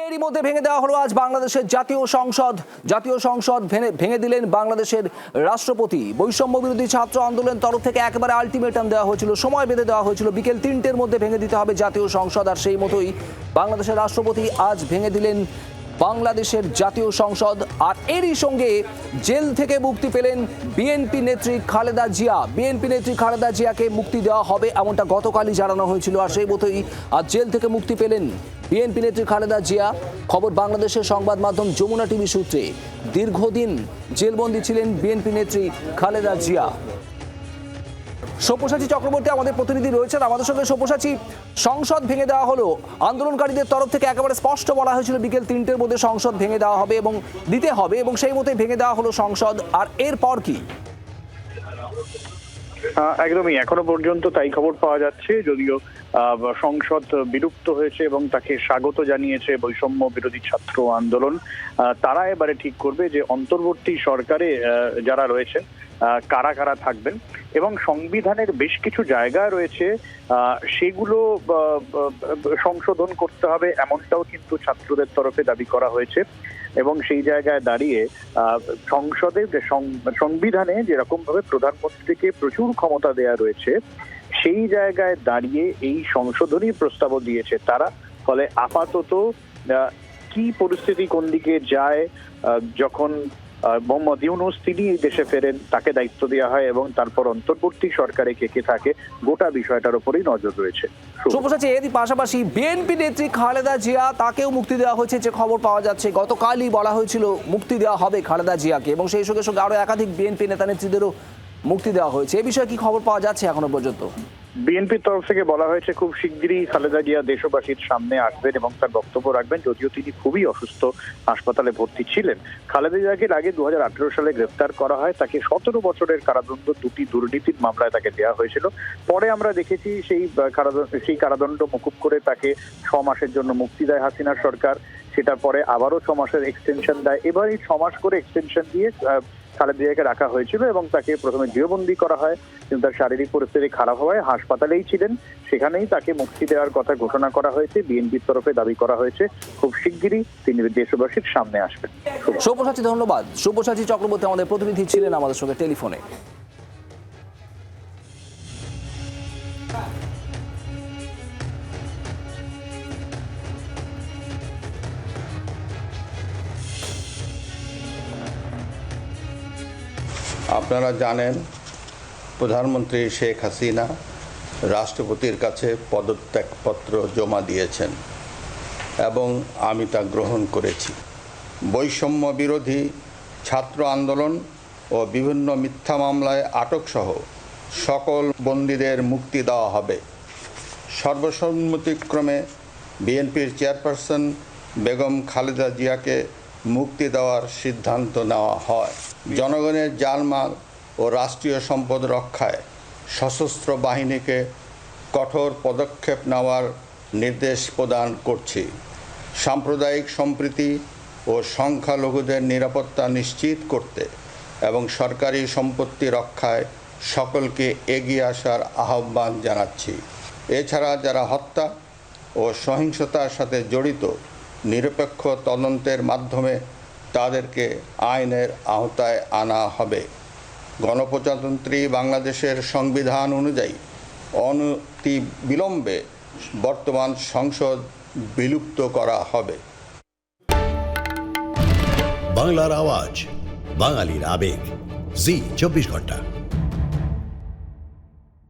এদিকে এরই মধ্যে ভেঙে দেওয়া হলো আজ বাংলাদেশের জাতীয় সংসদ। জাতীয় সংসদ ভেঙে- ভেঙে দিলেন বাংলাদেশের রাষ্ট্রপতি। বৈষম্য বিরোধী ছাত্র আন্দোলন তরফ থেকে একেবারে আলটিমেটাম দেওয়া হয়েছিল, সময় বেঁধে দেওয়া হয়েছিল। বিকেল তিনটের মধ্যে ভেঙে দিতে হবে জাতীয় সংসদ, আর সেই মতোই বাংলাদেশের রাষ্ট্রপতি আজ ভেঙে দিলেন বাংলাদেশের জাতীয় সংসদ আর এরই সঙ্গে জেল থেকে মুক্তি পেলেন বিএনপি নেত্রী খালেদা জিয়া। বিএনপি নেত্রী খালেদা জিয়াকে মুক্তি দেওয়া হবে এমনটা গতকালই জানানো হয়েছিল। আর সেই মতোই আর জেল থেকে মুক্তি পেলেন বিএনপি নেত্রী খালেদা জিয়া। খবর বাংলাদেশের সংবাদ মাধ্যম যমুনা টিভি সূত্রে। দীর্ঘদিন জেলবন্দী ছিলেন বিএনপি নেত্রী খালেদা জিয়া। সব্যসাচী চক্রবর্তী আমাদের প্রতিনিধি রয়েছেন। আমাদের সঙ্গে সব্যসাচী, সংসদ ভেঙে দেওয়া হলো। আন্দোলনকারীদের তরফ থেকে একেবারে স্পষ্ট বলা হয়েছিল বিকেল তিনটের মধ্যে সংসদ ভেঙে দেওয়া হবে এবং দিতে হবে এবং সেই মতোই ভেঙে দেওয়া হলো সংসদ। আর এরপর কি? একদমই। এখনও পর্যন্ত তাই খবর পাওয়া যাচ্ছে। যদিও সংসদ বিলুপ্ত হয়েছে এবং তাকে স্বাগত জানিয়েছে বৈষম্য বিরোধী ছাত্র আন্দোলন। তারা এবারে ঠিক করবে যে অন্তর্বর্তী সরকারে যারা রয়েছেন কারা কারা থাকবেন। এবং সংবিধানের বেশ কিছু জায়গা রয়েছে সেগুলো সংশোধন করতে হবে এমনটাও কিন্তু ছাত্রদের তরফে দাবি করা হয়েছে। এবং সেই জায়গায় দাঁড়িয়ে সংসদে যে সংবিধানে যেরকম ভাবে প্রধানমন্ত্রীকে প্রচুর ক্ষমতা দেয়া রয়েছে, সেই জায়গায় দাঁড়িয়ে এই সংশোধনী প্রস্তাবও দিয়েছে তারা। ফলে আপাতত কি পরিস্থিতি কোন দিকে যায় যখন মোহাম্মদ ইউনুস, তিনি দেশে ফেরেন, তাকে দায়িত্ব দেওয়া হয় এবং তারপর অন্তর্বর্তী সরকারে কে কে থাকে, গোটা বিষয়টার উপরেই নজর রয়েছে। সব্যসাচী পাশাপাশি বিএনপি নেত্রী খালেদা জিয়া, তাকেও মুক্তি দেওয়া হয়েছে, যে খবর পাওয়া যাচ্ছে, গতকালই বলা হয়েছিল মুক্তি দেওয়া হবে খালেদা জিয়াকে এবং সেই সঙ্গে সঙ্গে আরও একাধিক বিএনপি নেতা নেত্রীদেরও মুক্তি দেওয়া হয়েছে এ বিষয়ে কি খবর পাওয়া যাচ্ছে এখনও পর্যন্ত বিএনপির তরফ থেকে বলা হয়েছে, খুব শিগগিরই খালেদা জিয়া দেশবাসীর সামনে আসবেন এবং তার বক্তব্য রাখবেন। যদিও তিনি খুবই অসুস্থ, হাসপাতালে ভর্তি ছিলেন। খালেদা জিয়াকে আগে দু হাজার আঠেরো সালে গ্রেফতার করা হয়। তাকে সতেরো বছরের কারাদণ্ড, দুটি দুর্নীতির মামলায় তাকে দেওয়া হয়েছিল। পরে আমরা দেখেছি সেই কারাদণ্ড সেই কারাদণ্ড মুকুব করে তাকে ছ মাসের জন্য মুক্তি দেয় হাসিনা সরকার। সেটার পরে আবারও ছ মাসের এক্সটেনশন দেয়। এবার এই ছ মাস করে এক্সটেনশন দিয়ে আহ, খালেদা জিয়াকে রাখা হয়েছিল এবং তাকে প্রথমে গৃহবন্দী করা হয়। কিন্তু তার শারীরিক পরিস্থিতি খারাপ হওয়ায় হাসপাতালেই ছিলেন। সেখানেই তাকে মুক্তি দেওয়ার কথা ঘোষণা করা হয়েছে। বিএনপির তরফে দাবি করা হয়েছে খুব শিগগিরই তিনি দেশবাসীর সামনে আসবেন। সব্যসাচী ধন্যবাদ। সব্যসাচী চক্রবর্তী আমাদের প্রতিনিধি ছিলেন আমাদের সঙ্গে টেলিফোনে। আপনারা জানেন, প্রধানমন্ত্রী শেখ হাসিনা রাষ্ট্রপতির কাছে পদত্যাগপত্র জমা দিয়েছেন এবং আমি তা গ্রহণ করেছি। বৈষম্য বিরোধী ছাত্র আন্দোলন ও বিভিন্ন মিথ্যা মামলায় আটকসহ সকল বন্দীদের মুক্তি দেওয়া হবে। সর্বসম্মতিক্রমে বিএনপির চেয়ারপারসন বেগম খালেদা জিয়াকে মুক্তি দেওয়ার সিদ্ধান্ত নেওয়া হয়। জনগণের জানমাল ও রাষ্ট্রীয় সম্পদ রক্ষায় সশস্ত্র বাহিনীকে কঠোর পদক্ষেপ নেওয়ার নির্দেশ প্রদান করছি। সাম্প্রদায়িক সম্প্রীতি ও সংখ্যালঘুদের নিরাপত্তা নিশ্চিত করতে এবং সরকারি সম্পত্তি রক্ষায় সকলকে এগিয়ে আসার আহ্বান জানাচ্ছি। এছাড়া যারা হত্যা ও সহিংসতার সাথে জড়িত নিরপেক্ষ তদন্তের মাধ্যমে তাদেরকে আইনের আওতায় আনা হবে। গণপ্রজাতন্ত্রী বাংলাদেশের সংবিধান অনুযায়ী অনতি বিলম্বে বর্তমান সংসদ বিলুপ্ত করা হবে। বাংলার আওয়াজ, বাঙালির আবেগ। জি, চব্বিশ ঘণ্টা।